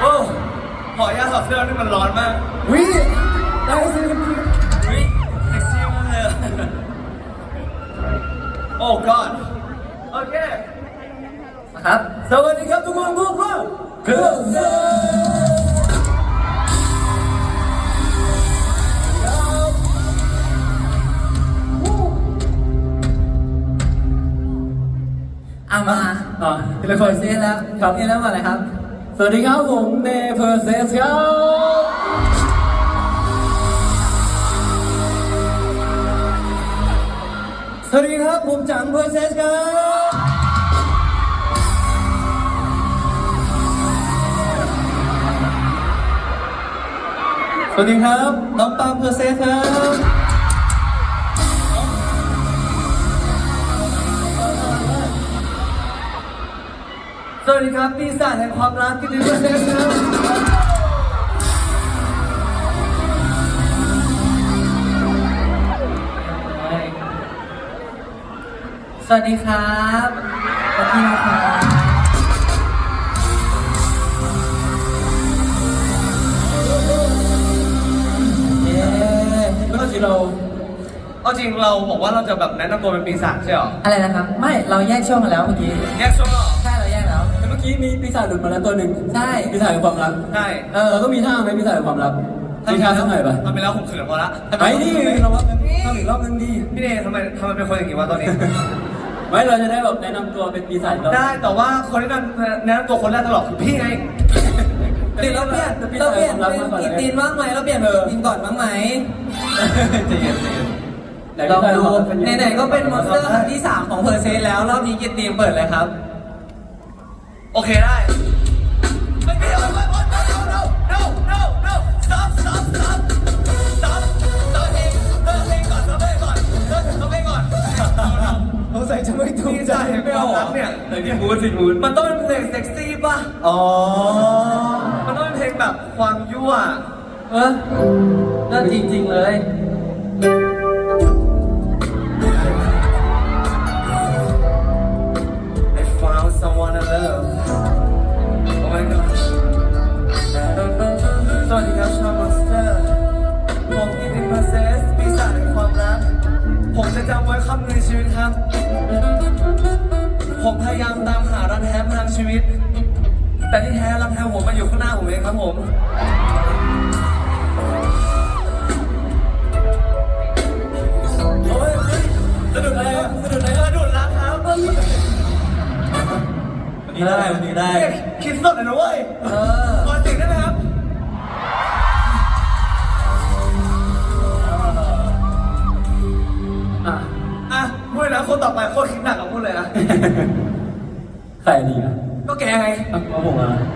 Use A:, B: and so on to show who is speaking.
A: โอ้ขออนุญาตถอดเสื้อนี่มันร้อนมาก
B: วิได้สิ
A: เฮ้ยเซ็กซี่มากเลยอะโอ้ god โอเค
B: ครับ
A: สวัสดีครับทุกคนพวกเรา
B: เครื่องเสียงเอามา
C: อ่าทีละ
B: ค
C: คนน
B: เสียแล้ว
C: ครับ
B: นี่แล้วมาเลยครับ
C: สวัสดีครับผมเนเพอร์เซสครับสวัสดีครับผมจังเพอร์เซสครับ สวัสดีครับน้องปามเพอร์เซสครับ
A: สวัสดีครับปีศาจแห่งความรักกิตติมเซสครับ
B: สวัสดีครับสวัสดีครับเย้
C: เมื่อกี้เรา
A: เอาจริงเราบอกว่าเราจะแบบแนะนำตัวเป็นปีศาจใช่เหรอ
B: อะไรนะครับ ไม่ เราแยกช่วงกันแล้วเมื่อกี้
A: แยกช่วงเหรอ
C: อกี้มีปีศาจหลุดมาแล้วตัวหนึ่ง
B: ใช่
C: ปีศาจแห่งความรัก
A: ใช่
C: เออเราต้องมีท่าไหมปีศาจแห่งความรักมีท่าสักหน่อยปะ
A: ทำไปแล้วผมเขินพอละ
C: ไอ้นี่เราว่าทำอีกรอบนึงดี
A: พี่เนยทำไมทำไมเป็นคนอย่างนี้วะตอนนี้
C: ไม่เราจะได้แบบแนะนำตัวเป็นปีศาจเรา
A: ได้แต่ว่าคนที่นั่นแนะนำตัวคนแรกตลอดคือพี่ไง
B: หรือเราเปลี่ยนเราเปลี่ยนเป็นกีตีนบ้างไหมเราเปลี่ยนเป็นกีตีนก่อนบ้างไหม
C: ใจเย็นใจเย็น
B: ลองดูไหนๆก็เป็นมอนสเตอร์ครั้งที่ 3 ของเพอร์เซสแล้วรอบนี้กีตีนเปิดเลยครับ
A: โอเคได้ไม่ไม่ไม่ไม่ no no no no stop stop stop stop stop เพลงเลิกเพลงก่อนเลิกเพลงก่อนเลิกเลิกเพลงก่อน
C: สงสัยจะไม่ถูกใจ
A: ไม่เอารักเนี่ย
C: แต่ที่มูดสิมูด
A: มันต้องเป็นเพลงเซ็กซี่ป่ะ
C: อ๋อ
A: มันต้องเป็นเพลงแบบความยั่ว
B: เออเลิศจริงๆเลยำ
A: ไว้คำหนึ่งในชีวิตครับ ผมพยายามตามหารักแท้พลังชีวิต แต่ที่แท้รักแท้ผมมาอยู่ข้างหน้าผมเองครับผม โอ้ยเฮ้ยสะดุดอะไรอะสะดุดอะไรสะดุดรักครับเฮ้ย
C: วันนี้ได้วันนี้ได้
A: คิดสดเลยนะเว้ย
B: เออ
A: โคตร